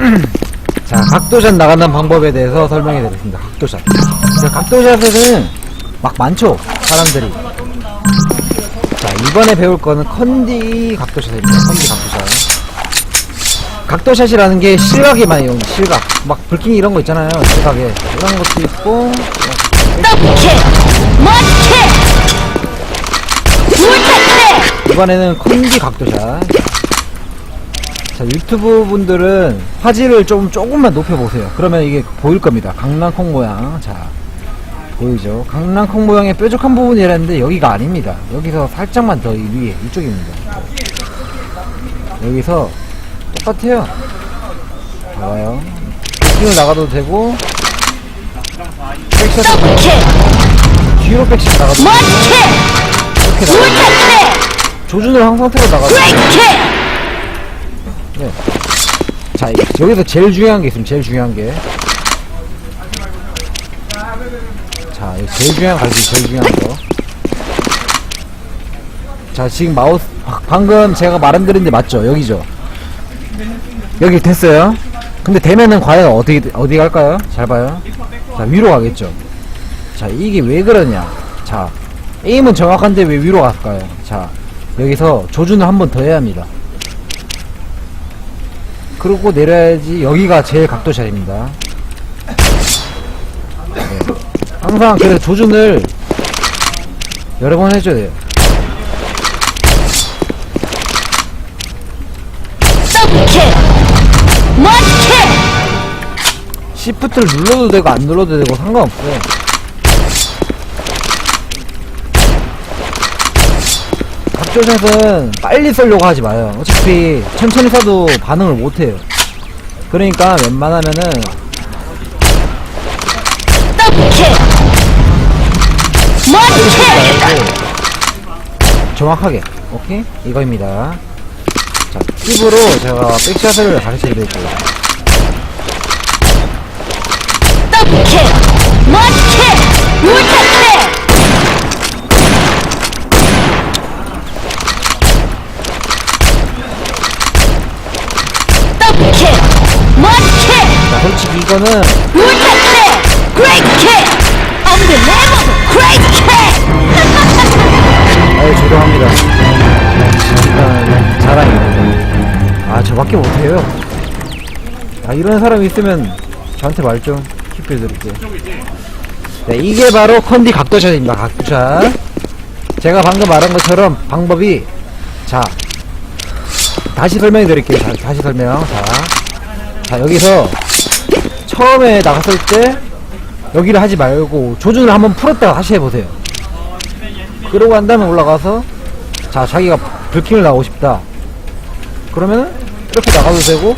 자, 각도샷 나가는 방법에 대해서 설명해 드리겠습니다. 각도샷. 자, 각도샷에는 막 많죠? 사람들이. 자, 이번에 배울 거는 컨디 각도샷입니다. 컨디 각도샷. 각도샷이라는 게 실각이 많이 이용, 실각. 막 불킹 이런 거 있잖아요. 실각에. 이런 것도 있고! 이번에는 컨디 각도샷. 자, 유튜브 분들은 화질을 좀 조금만 높여보세요. 그러면 이게 보일 겁니다. 강낭콩 모양. 자, 보이죠? 강낭콩 모양의 뾰족한 부분이라는데 여기가 아닙니다. 여기서 살짝만 더이 위에, 이쪽입니다. 여기서 똑같아요. 봐봐요. 백신을 나가도 되고, 백샷! 뒤로 백신 나가도 되고! 이렇게 나가도! 조준을 한 상태로 나가도 되고, 여기서 제일 중요한 게 있습니다. 제일 중요한 게. 자, 제일 중요한 거 가르쳐 제일 중요한 거. 자, 지금 마우스, 바- 방금 제가 말씀드린 데 맞죠? 여기죠? 여기 됐어요? 근데 되면은 과연 어디, 어디 갈까요? 잘 봐요. 자, 위로 가겠죠? 자, 이게 왜 그러냐? 자, 에임은 정확한데 왜 위로 갈까요? 자, 여기서 조준을 한 번 더 해야 합니다. 그러고 내려야지 여기가 제일 각도 샷입니다 네. 항상 그래서 조준을 여러 번 해줘야 돼요! 시프트를 눌러도 되고 안 눌러도 되고 상관없어요 각도샷은 빨리 쏘려고 하지 마요. 어차피 천천히 쏴도 반응을 못해요. 그러니까 웬만하면은! 말고 정확하게. 오케이? 이거입니다. 자 팁으로 제가 백샷을 가르쳐 드릴게요 자 솔직히 이거는! 아유 죄송합니다. 자랑입니다 아 저밖에 못해요. 아 이런 사람이 있으면 저한테 말좀 킵해드릴게요. 네 이게 바로 컨디 각도샷입니다 각도샷. 제가 방금 말한 것처럼 방법이 자 다시 설명해 드릴게요. 자, 다시 설명. 자, 자 여기서 처음에 나갔을 때 여기를 하지 말고 조준을 한번 풀었다가 다시 해보세요 그러고 한 다음에 올라가서 자 자기가 불킹을 나고 싶다 그러면 이렇게 나가도 되고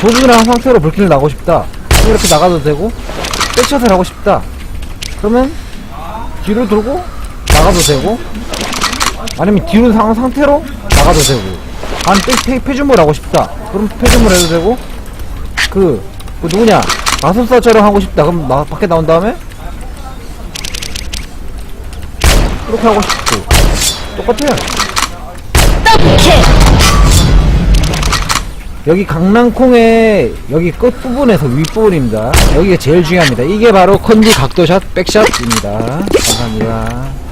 조준을 한 상태로 불킹을 나고 싶다 이렇게 나가도 되고 백샷을 하고 싶다 그러면 뒤를 돌고 나가도 되고 아니면 뒤로 상 상태로 나가도 되고 아니 백, 백, 패준물 하고 싶다 그럼 패준물 해도 되고 그, 그 누구냐 마술사처럼 하고 싶다. 그럼 나, 밖에 나온 다음에? 그렇게 하고 싶고 똑같아요! 여기 강낭콩의 여기 끝부분에서 윗부분입니다. 여기가 제일 중요합니다. 이게 바로 컨디 각도샷 백샷입니다. 감사합니다